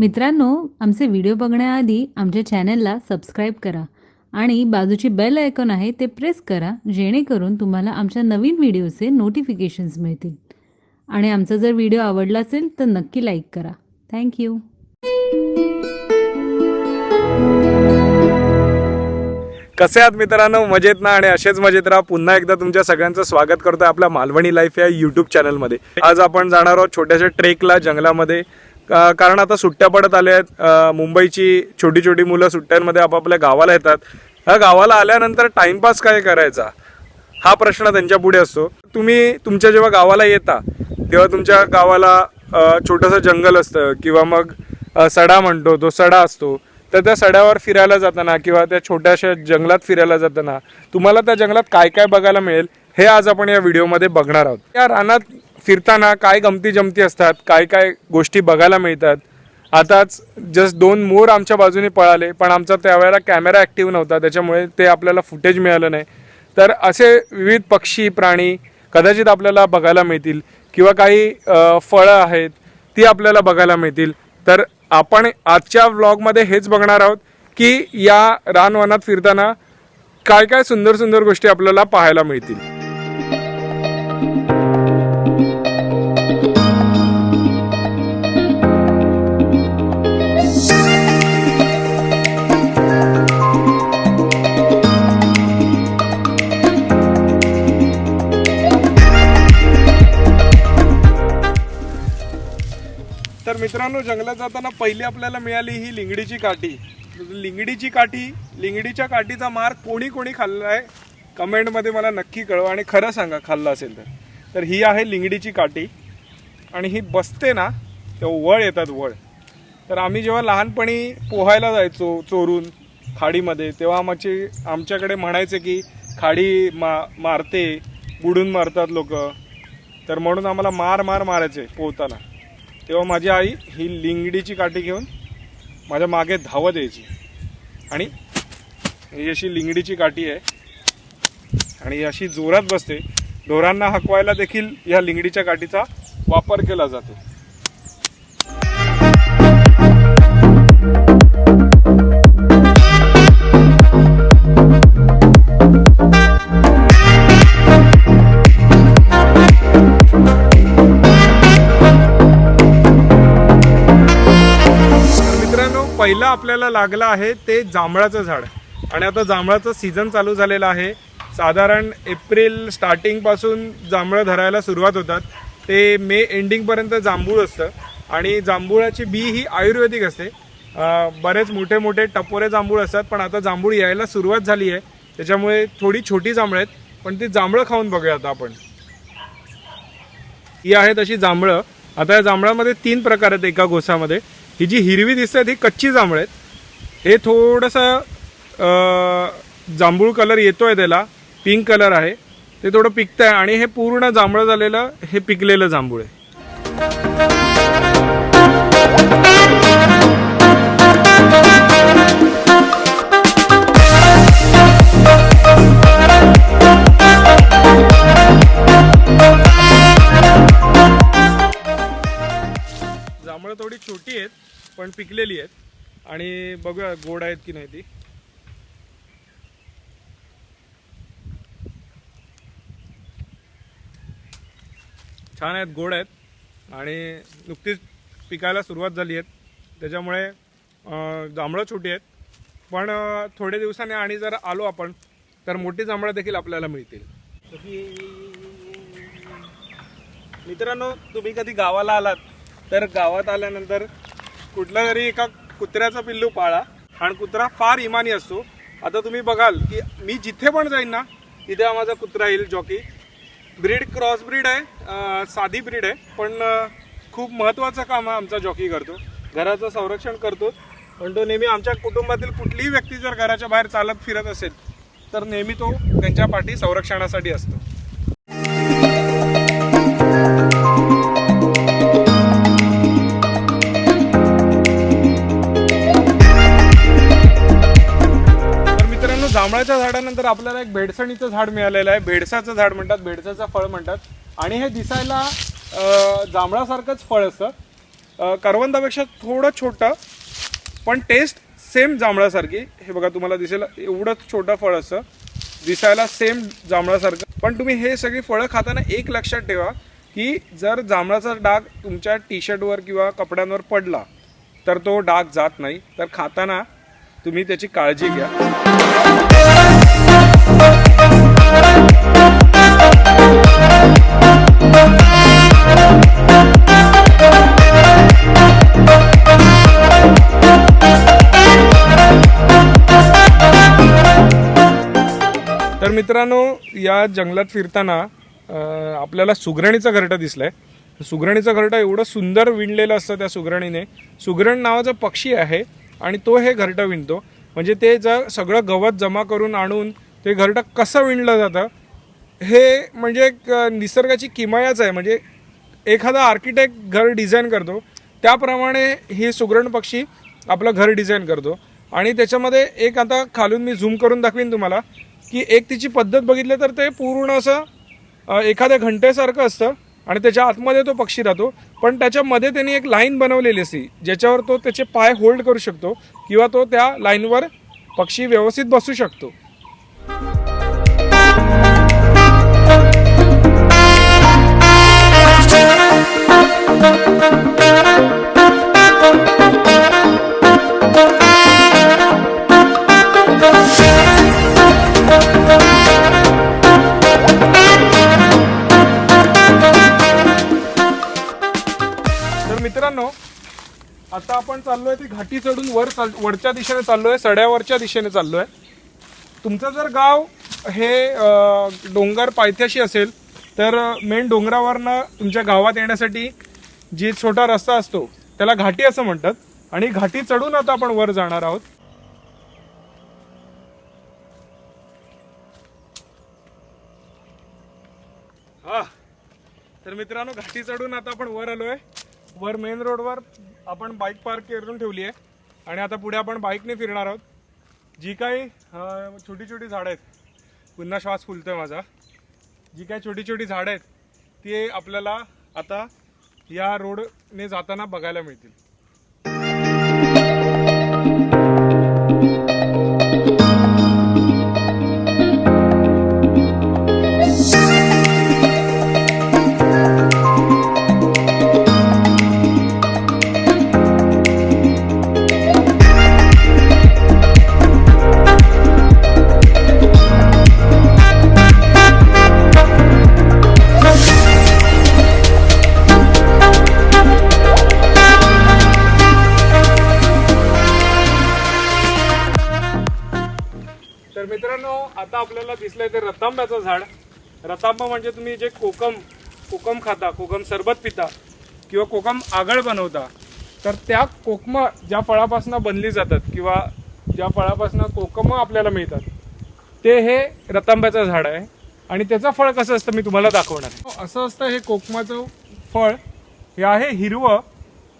मित्रांनो आमचे व्हिडिओ बघण्याआधी आमच्या चॅनलला सबस्क्राईब करा आणि बाजूची बेल आयकॉन आहे ते प्रेस करा जेणेकरून तुम्हाला आमच्या नवीन व्हिडिओचे नोटिफिकेशन्स मिळतील. आणि आमचा जर व्हिडिओ आवडला असेल तर नक्की लाईक करा. थँक्यू कसे आहात मित्रांनो? मजेत ना? आणि असेच मजेत राहा. पुन्हा एकदा तुमच्या सगळ्यांचं स्वागत करतोय आपल्या मालवणी लाईफ या युट्यूब चॅनलमध्ये आज आपण जाणार आहोत छोट्याशा ट्रेकला जंगलामध्ये. का- कारण आता सुट्ट्या पडत आल्या आहेत. मुंबईची छोटी छोटी मुलं सुट्ट्यांमध्ये आपापल्या गावाला येतात. ह्या गावाला आल्यानंतर टाइमपास काय करायचा? हा प्रश्न त्यांच्या पुढे असतो. तुम्ही तुमच्या जेव्हा गावाला येता तेव्हा तुमच्या गावाला छोटंसं जंगल असतं किंवा मग सडा म्हणतो तो सडा असतो. तर त्या सड्यावर फिरायला जाताना किंवा त्या छोट्याशा जंगलात फिरायला जाताना तुम्हाला त्या जंगलात काय काय बघायला मिळेल हे आज आपण या व्हिडिओमध्ये बघणार आहोत. या रानात फिरताना काय गमती जमती असतात काय काय गोष्टी बघायला मिळतात. आताच जस्ट दोन मोर आमच्या बाजूने पळाले पण आमचा त्यावेळेला कॅमेरा ॲक्टिव्ह नव्हता त्याच्यामुळे ते आपल्याला फुटेज मिळालं नाही. तर असे विविध पक्षी प्राणी कदाचित आपल्याला बघायला मिळतील किंवा काही फळं आहेत ती आपल्याला बघायला मिळतील. तर आपण आजच्या व्लॉगमध्ये हेच बघणार आहोत की या रानवनात फिरताना काय काय सुंदर सुंदर गोष्टी आपल्याला पाहायला मिळतील. मित्रांनो जंगलात जाताना पहिली आपल्याला मिळाली ही लिंगडीची काठी. लिंगडीची काठी लिंगडीच्या काठीचा मार कोणी कोणी खाल्ला आहे? कमेंटमध्ये मला नक्की कळवा आणि खरं सांगा खाल्ला असेल तर. तर ही आहे लिंगडीची काठी आणि ही बसते ना तेव्हा वळ येतात वळ. तर आम्ही जेव्हा लहानपणी पोहायला जायचो चोरून खाडीमध्ये तेव्हा आमची आमच्याकडे म्हणायचे की खाडी मा मारते बुडून मारतात लोक. तर म्हणून आम्हाला मार मार मारायचे पोहताना. तेव्हा माझी आई ही लिंगडीची काठी घेऊन माझ्या मागे धावत यायची. आणि ही अशी लिंगडीची काठी आहे. आणि अशी जोरात बसते. ढोरांना हकवायला देखील या लिंगडीच्या काठीचा वापर केला जातो. आपल्याला लागलं आहे ते जांभळाचं झाड. आणि आता जांभळाचं सीझन चालू झालेलं आहे. साधारण एप्रिल स्टार्टिंगपासून जांभळं धरायला सुरुवात होतात. ते मे एंडिंग पर्यंत जांभूळ असतं. आणि जांभुळाची बी ही आयुर्वेदिक असते. बरेच मोठे मोठे टपोरे जांभूळ असतात पण आता जांभूळ यायला सुरुवात झाली आहे. त्याच्यामुळे थोडी छोटी जांभळं आहेत पण ती जांभळं खाऊन बघूया आता आपण. ही आहेत अशी जांभळं. आता या जांभळामध्ये तीन प्रकार आहेत एका गोसामध्ये. ही जी हिरवी दिसतात ही कच्ची जांभळ आहेत. हे थोडंसं जांभूळ कलर येतो आहे त्याला. पिंक कलर आहे. ते थोडं पिकतं आहे आणि हे पूर्ण जांभळं झालेलं हे पिकलेलं जांभूळ आहे. कारण पिकलेली आहेत. आणि बघूया गोड आहेत की नाही ती. छान आहेत गोड आहेत. आणि नुकतीच पिकायला सुरुवात झाली आहेत. त्याच्यामुळे जांभळं छोटी आहेत. पण थोडे दिवसांनी आणि जर आलो आपण तर मोठी जांभळं देखील आपल्याला मिळतील. मित्रांनो तुम्ही कधी गावाला आलात तर गावात आल्यानंतर कुठल्या तरी एका कुत्र्याचा पिल्लू पाळा. आणि कुत्रा फार इमानी असतो. आता तुम्ही बघाल की मी जिथे पण जाईन ना तिथे हा माझा कुत्रा येईल जॉकी. ब्रीड क्रॉस ब्रीड आहे साधी ब्रीड आहे पण खूप महत्त्वाचं काम हा आमचा जॉकी करतो. घराचं संरक्षण करतो. पण तो नेहमी आमच्या कुटुंबातील कुठलीही व्यक्ती जर घराच्या बाहेर चालत फिरत असेल तर नेहमी तो त्यांच्या पाठी संरक्षणासाठी असतो. फळाच्या झाडानंतर आपल्याला एक भेडसणीचं झाड मिळालेलं आहे. भेडसाचं झाड म्हणतात भेडसाचं फळ म्हणतात. आणि हे दिसायला जांभळासारखंच फळ असतं. करवंदापेक्षा थोडं छोटं पण टेस्ट सेम जांभळासारखी. हे बघा तुम्हाला दिसेल एवढंच छोटं फळ असतं. दिसायला सेम जांभळासारखं. पण तुम्ही हे सगळी फळं खाताना एक लक्षात ठेवा की जर जांभळाचा डाग तुमच्या टी शर्टवर किंवा कपड्यांवर पडला तर तो डाग जात नाही. तर खाताना तुम्ही त्याची काळजी घ्या. तर मित्रांनो या जंगलात फिरताना आपल्याला सुगरणीचं घरटं आहे सुगरणीचं घरटा एवढं सुंदर विणलेलं असतं त्या सुगरणीने. सुगरण नावाचा पक्षी आहे. आणि तो हे घरटं विणतो. म्हणजे ते जर सगळं गवत जमा करून आणून ते घरटं कसं विणलं जातं हे म्हणजे एक निसर्गाची किमायाच आहे. म्हणजे एखादा आर्किटेक्ट घर डिझाईन करतो त्याप्रमाणे हे सुगरण पक्षी आपलं घर डिझाईन करतो. आणि त्याच्यामध्ये एक आता खालून मी झूम करून दाखवीन तुम्हाला की एक तिची पद्धत बघितली तर ते पूर्ण असं एखाद्या घंटेसारखं असतं. आणि त्याच्या आतमध्ये तो पक्षी राहतो. पण त्याच्यामध्ये त्यांनी एक लाईन बनवलेली असते ज्याच्यावर तो त्याचे पाय होल्ड करू शकतो किंवा तो त्या लाईनवर पक्षी व्यवस्थित बसू शकतो. आता आपण चाललोय ती घाटी चढून वर चाल वरच्या दिशेने चाललोय सड्यावरच्या दिशेने चाललोय. तुमचं जर गाव हे अ, डोंगर पायथ्याशी असेल तर मेन डोंगरावरनं तुमच्या गावात येण्यासाठी जी छोटा रस्ता असतो त्याला घाटी असं म्हणतात. आणि घाटी चढून आता आपण वर जाणार आहोत. हा. तर मित्रांनो घाटी चढून आता आपण वर आलोय. वर मेन रोडवर आपण बाईक पार्क करून ठेवली आहे. आणि आता पुढे आपण बाईकने फिरणार आहोत. जी काही छोटी छोटी झाडं आहेत. पुन्हा श्वास फुलतोय माझा. जी काही छोटी छोटी झाडं आहेत ती आपल्याला आता या रोडने जाताना बघायला मिळतील. रतांब्याचं झाड. रतांबा म्हणजे तुम्ही जे कोकम कोकम खाता कोकम सरबत पिता किंवा कोकम आगळ बनवता तर त्या कोकम ज्या फळापासून बनली जातात किंवा ज्या फळापासून कोकम आपल्याला मिळतात ते हे रतांब्याचं झाड आहे. आणि त्याचं फळ कसं असतं मी तुम्हाला दाखवणार आहे. असं असतं हे कोकमाचं फळ. हे आहे हिरवं.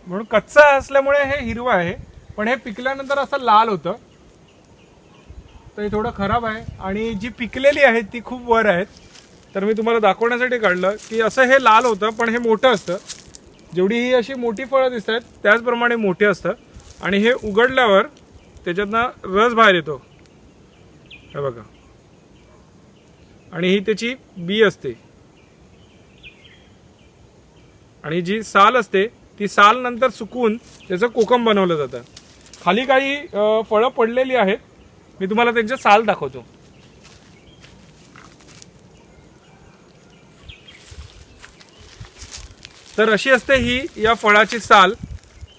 म्हणून कच्चं असल्यामुळे हे हिरवं आहे. पण हे पिकल्यानंतर असं लाल होतं. तर हे थोडं खराब आहे. आणि जी पिकलेली आहेत ती खूप वर आहेत. तर मी तुम्हाला दाखवण्यासाठी काढलं की असं हे लाल होतं पण हे मोठं असतं. जेवढी ही अशी मोठी फळं दिसत आहेत त्याचप्रमाणे मोठे असतं. आणि हे उघडल्यावर त्याच्यातनं रस बाहेर येतो. हे बघा. आणि ही त्याची बी असते. आणि जी साल असते ती साल नंतर सुकून त्याचं कोकम बनवलं जातं. खाली काही फळं पडलेली आहेत. मी तुम्हाला त्यांचे साल दाखवतो. तर अशी असते ही या फळाची साल.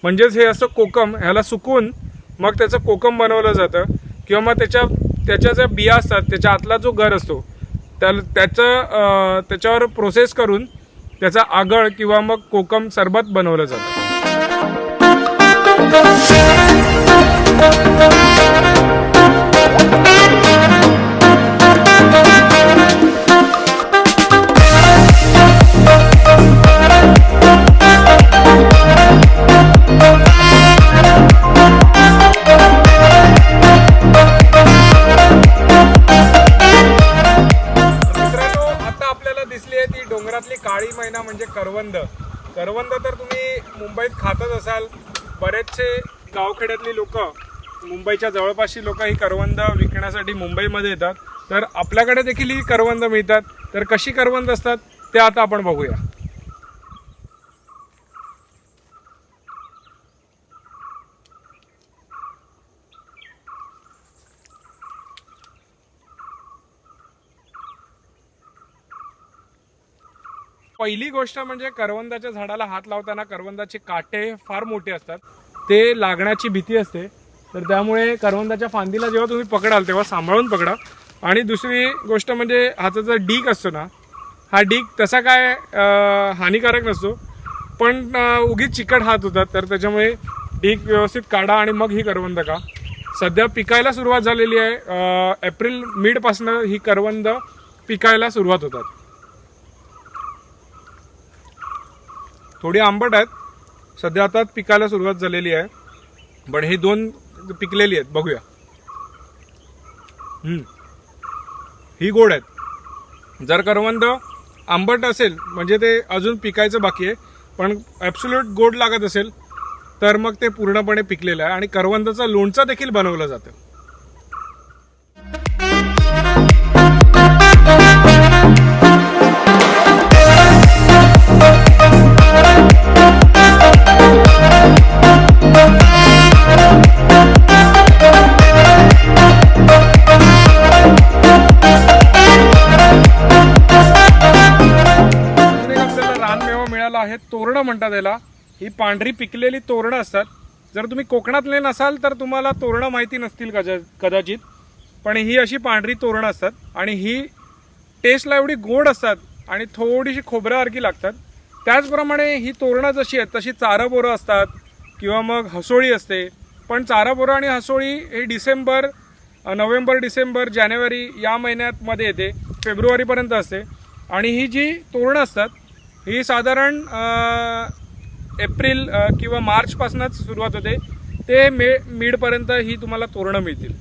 म्हणजेच हे असं कोकम ह्याला सुकून मग त्याचं कोकम बनवलं जातं. किंवा मग त्याच्या त्याच्या ज्या बिया असतात त्याच्या आतला जो गर असतो त्या त्याचं त्याच्यावर प्रोसेस करून त्याचा आगळ किंवा मग कोकम सरबत बनवलं जातं. करवंद. करवंद तर तुम्ही मुंबईत खातच असाल. बरेचसे गावखेड्यातली लोक मुंबईच्या जवळपासची लोक ही करवंद विकण्यासाठी मुंबईमध्ये येतात. तर आपल्याकडे देखील ही करवंद मिळतात. तर कशी करवंद असतात ते आता आपण बघूया. पहिली गोष्ट म्हणजे करवंदाच्या झाडाला हात लावताना करवंदाचे काटे फार मोठे असतात. ते लागण्याची भीती असते. तर त्यामुळे करवंदाच्या फांदीला जेव्हा तुम्ही पकडाल तेव्हा सांभाळून पकडा. आणि दुसरी गोष्ट म्हणजे हाताचा डीक असतो ना हा डीक तसा काय हानिकारक नसतो. पण उगीच चिकट हात होतात. तर त्याच्यामुळे डीक व्यवस्थित काढा आणि मग ही करवंद का सध्या पिकायला सुरुवात झालेली आहे. एप्रिल मिडपासनं ही करवंद पिकायला सुरुवात होतात. थोडी आंबट आहेत. सध्या आता पिकायला सुरुवात झालेली आहे. पण हे दोन पिकलेली आहेत. बघूया. ही गोड आहेत. जर करवंद आंबट असेल म्हणजे ते अजून पिकायचं बाकी आहे पण ॲब्सोल्यूट गोड लागत असेल तर मग ते पूर्णपणे पिकलेलं आहे. आणि करवंदाचं लोणचं देखील बनवलं जातं. तोरणं म्हणतात याला. ही पांढरी पिकलेली तोरणं असतात. जर तुम्ही कोकणातले नसाल तर तुम्हाला तोरणं माहिती नसतील कजा कदाचित. पण ही अशी पांढरी तोरणं असतात आणि ही टेस्टला एवढी गोड असतात आणि थोडीशी खोबऱ्यासारखी लागतात. त्याचप्रमाणे ही तोरणं जशी आहेत तशी चारबोरं असतात किंवा मग हसोळी असते. पण चारं आणि हसोळी हे डिसेंबर नोव्हेंबर डिसेंबर जानेवारी या महिन्यात मध्ये येते. फेब्रुवारीपर्यंत असते. आणि ही जी तोरणं असतात ही साधारण एप्रिल किंवा मार्चपासूनच सुरुवात होते. ते मे मिडपर्यंत ही तुम्हाला तोरणं मिळतील.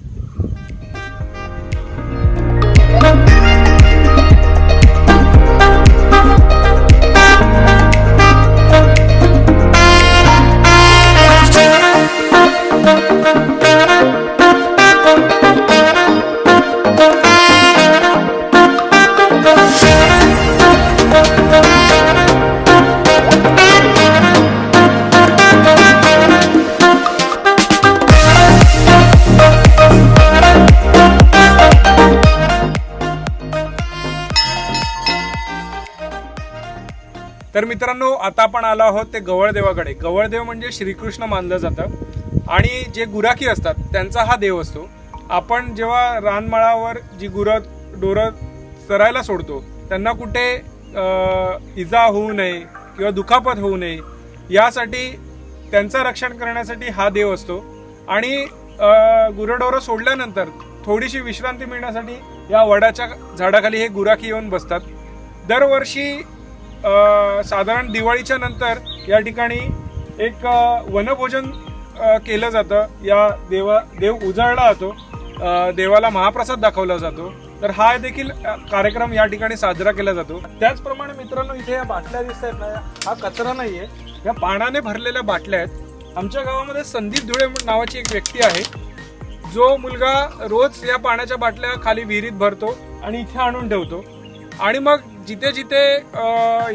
तर मित्रांनो आता आपण आलो आहोत ते गवळदेवाकडे. गवळदेव म्हणजे श्रीकृष्ण मानलं जातं. आणि जे गुराखी असतात त्यांचा हा देव असतो. आपण जेव्हा रानमाळावर जी गुरं डोरं चरायला सोडतो त्यांना कुठे इजा होऊ नये किंवा दुखापत होऊ नये यासाठी त्यांचं रक्षण करण्यासाठी हा देव असतो. आणि गुरडोरं सोडल्यानंतर थोडीशी विश्रांती मिळण्यासाठी या वडाच्या झाडाखाली हे गुराखी येऊन बसतात. दरवर्षी साधारण दिवाळीच्या नंतर या ठिकाणी एक वनभोजन केलं जातं. या देवा देव उजाळला जातो. देवाला महाप्रसाद दाखवला जातो. तर हा देखील कार्यक्रम या ठिकाणी साजरा केला जातो. त्याचप्रमाणे मित्रांनो इथे या बाटल्या दिसत आहेत ना हा कचरा नाहीये. या पाण्याने भरलेल्या बाटल्या आहेत. आमच्या गावामध्ये संदीप धुळे नावाची एक व्यक्ती आहे. जो मुलगा रोज या पाण्याच्या बाटल्या खाली विहिरीत भरतो आणि इथे आणून ठेवतो. आणि मग जिथे जिथे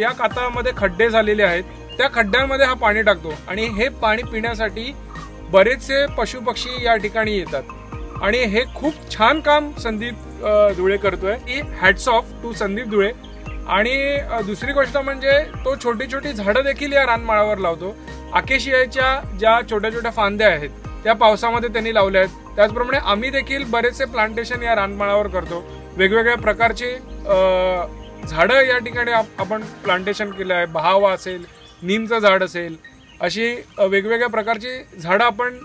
या कातळामध्ये खड्डे झालेले आहेत त्या खड्ड्यांमध्ये हा पाणी टाकतो. आणि हे पाणी पिण्यासाठी बरेचसे पशुपक्षी या ठिकाणी येतात. आणि हे खूप छान काम संदीप धुळे करतोय. की hats off to Sandeep Dhule. आणि दुसरी गोष्ट म्हणजे तो छोटी छोटी झाडं देखील या रानमाळावर लावतो. आकेशियाच्या ज्या छोट्या छोट्या फांद्या आहेत त्या पावसामध्ये त्यांनी लावल्या आहेत. त्याचप्रमाणे आम्ही देखील बरेचसे प्लांटेशन या रानमाळावर करतो. वेगवेगळ्या प्रकारचे झाडं या ठिकाणी आप- आपण प्लांटेशन केलं आहे बहावा असेल नीमचं झाड असेल अशी वेगवेगळ्या प्रकारची झाडं आपण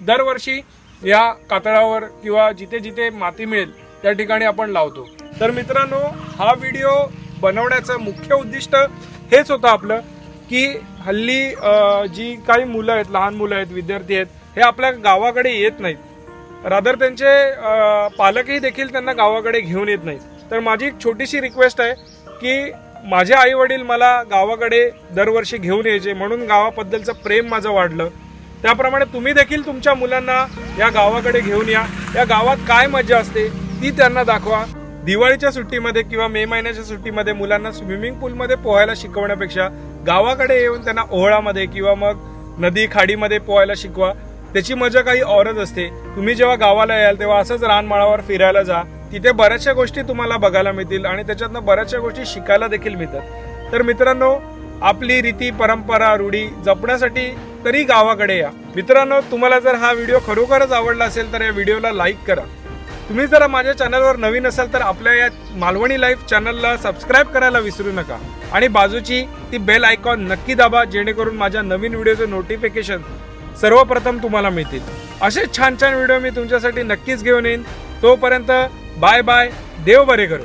दरवर्षी या कातळावर किंवा जिथे जिथे माती मिळेल त्या ठिकाणी आपण लावतो. तर मित्रांनो हा व्हिडिओ बनवण्याचं मुख्य उद्दिष्ट हेच होतं आपलं की हल्ली जी काही मुलं आहेत लहान मुलं आहेत विद्यार्थी आहेत हे आपल्या गावाकडे येत नाहीत. रादर त्यांचे पालकही देखील त्यांना गावाकडे घेऊन येत नाहीत. तर माझी एक छोटीशी रिक्वेस्ट आहे की माझे आई वडील मला गावाकडे दरवर्षी घेऊन यायचे म्हणून गावाबद्दलचं प्रेम माझं वाढलं. त्याप्रमाणे तुम्ही देखील तुमच्या मुलांना या गावाकडे घेऊन या. या गावात काय मजा असते ती त्यांना दाखवा. दिवाळीच्या सुट्टीमध्ये किंवा मे महिन्याच्या सुट्टीमध्ये मुलांना स्विमिंग पूलमध्ये पोहायला शिकवण्यापेक्षा गावाकडे येऊन त्यांना ओहळामध्ये किंवा मग नदी खाडीमध्ये पोहायला शिकवा. त्याची मजा काही औरच असते. तुम्ही जेव्हा गावाला याल तेव्हा असंच रानमाळावर फिरायला जा. तिथे बऱ्याचशा गोष्टी तुम्हाला बघायला मिळतील आणि त्याच्यातनं बऱ्याचशा गोष्टी शिकायला देखील मिळतात. तर मित्रांनो आपली रीती परंपरा रूढी जपण्यासाठी तरी गावाकडे या. मित्रांनो तुम्हाला जर हा व्हिडिओ खरोखरच आवडला असेल तर या व्हिडिओला लाईक करा. तुम्ही जर माझ्या चॅनलवर नवीन असाल तर आपल्या या मालवणी लाईफ चॅनलला सबस्क्राईब करायला विसरू नका. आणि बाजूची ती बेल आयकॉन नक्की दाबा जेणेकरून माझ्या नवीन व्हिडिओचे नोटिफिकेशन सर्वप्रथम तुम्हाला मिळतील. असे छान छान व्हिडिओ मी तुमच्यासाठी नक्कीच घेऊन येईन. तोपर्यंत बाय बाय देव बरे करू.